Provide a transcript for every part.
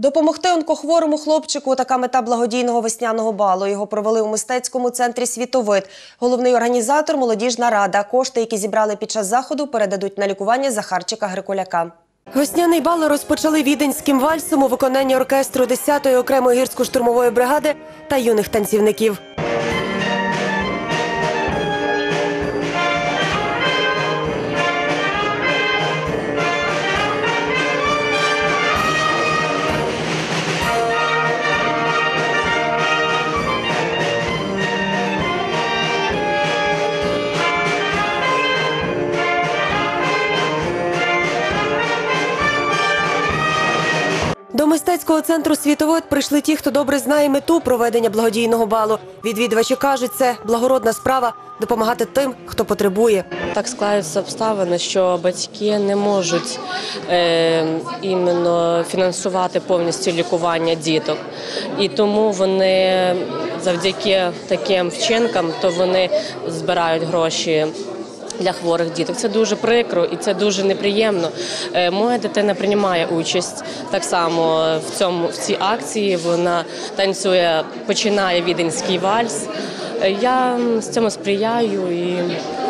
Допомогти онкохворому хлопчику така мета благодійного весняного балу. Його провели у мистецькому центрі Світовид. Головний організатор молодіжна рада. Кошти, які зібрали під час заходу, передадуть на лікування Захарчика Грикуляка. Весняний бал розпочали віденським вальсом у виконанні оркестру 10-ї окремої гірсько-штурмової бригади та юних танцівників. До центру Світовод прийшли ті, хто добре знає мету проведення благодійного балу. Відвідувачі кажуть, це благородна справа допомагати тим, хто потребує. Так склаються обставини, що батьки не можуть е, іменно фінансувати повністю лікування діток, і тому вони завдяки таким вчинкам, то вони збирають гроші. Для хворих діток це дуже прикро і це дуже неприємно. Е, Моя дитина приймає участь так само в цьому в цій акції. Вона танцює, починає віденський вальс. Е, Я з цьому сприяю і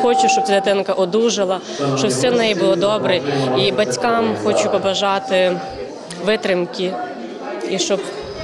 хочу, щоб ця дитинка одужала, щоб все в неї було добре. І батькам хочу побажати витримки і щоб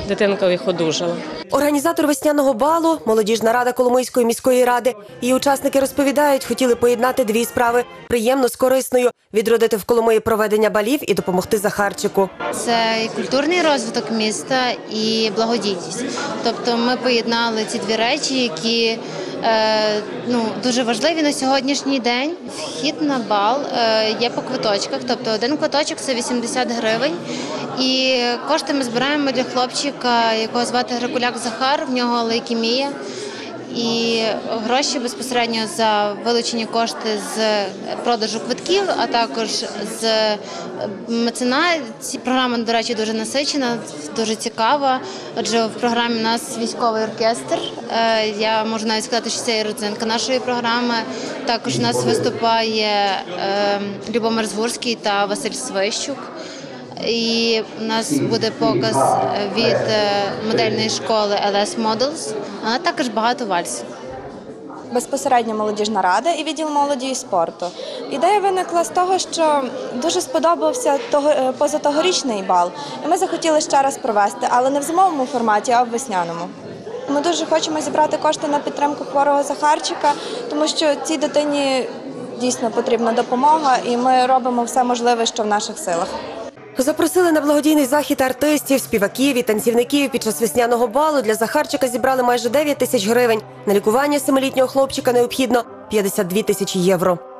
дитинка їх одужала. Організатор весняного балу, молодіжна рада Коломийської міської ради. Її учасники розповідають, хотіли поєднати дві справи приємно з корисною, відродити в Коломиї проведення балів і допомогти Захарчику. Це і культурний розвиток міста і благодійність. Тобто ми поєднали ці дві речі, які е, ну, дуже важливі на сьогоднішній день. Вхід на бал е, є по квиточках, тобто один квиточок це 80 гривень. І кошти ми збираємо для хлопчика, якого звати Грикуляк Захар, в нього лейкемія. І гроші безпосередньо за вилучені кошти з продажу квитків, а також з мецена. Ці програма, до речі, дуже насичена, дуже цікава. Адже в програмі у нас військовий оркестр. Е, Я можу навіть сказати, що це і родзинка нашої програми. Також у нас виступає е, Любомир Згурський та Василь Свищук. І у нас буде показ від е, модельної школи LS Models, а також багато вальсів. безпосередньо молодіжна рада і відділ молоді і спорту. Ідея виникла з того, що дуже сподобався того е, позатогорічний бал, і ми захотіли ще раз провести, але не в зимовому форматі, а в весняному. Ми дуже хочемо зібрати кошти на підтримку хворого Захарчика, тому що цій дитині дійсно потрібна допомога, і ми робимо все можливе, що в наших силах. Запросили на благодійний захід артистів, співаків і танцівників. Під час весняного балу для Захарчика зібрали майже 9 тисяч гривень. На лікування семилітнього хлопчика необхідно 52 тисячі євро.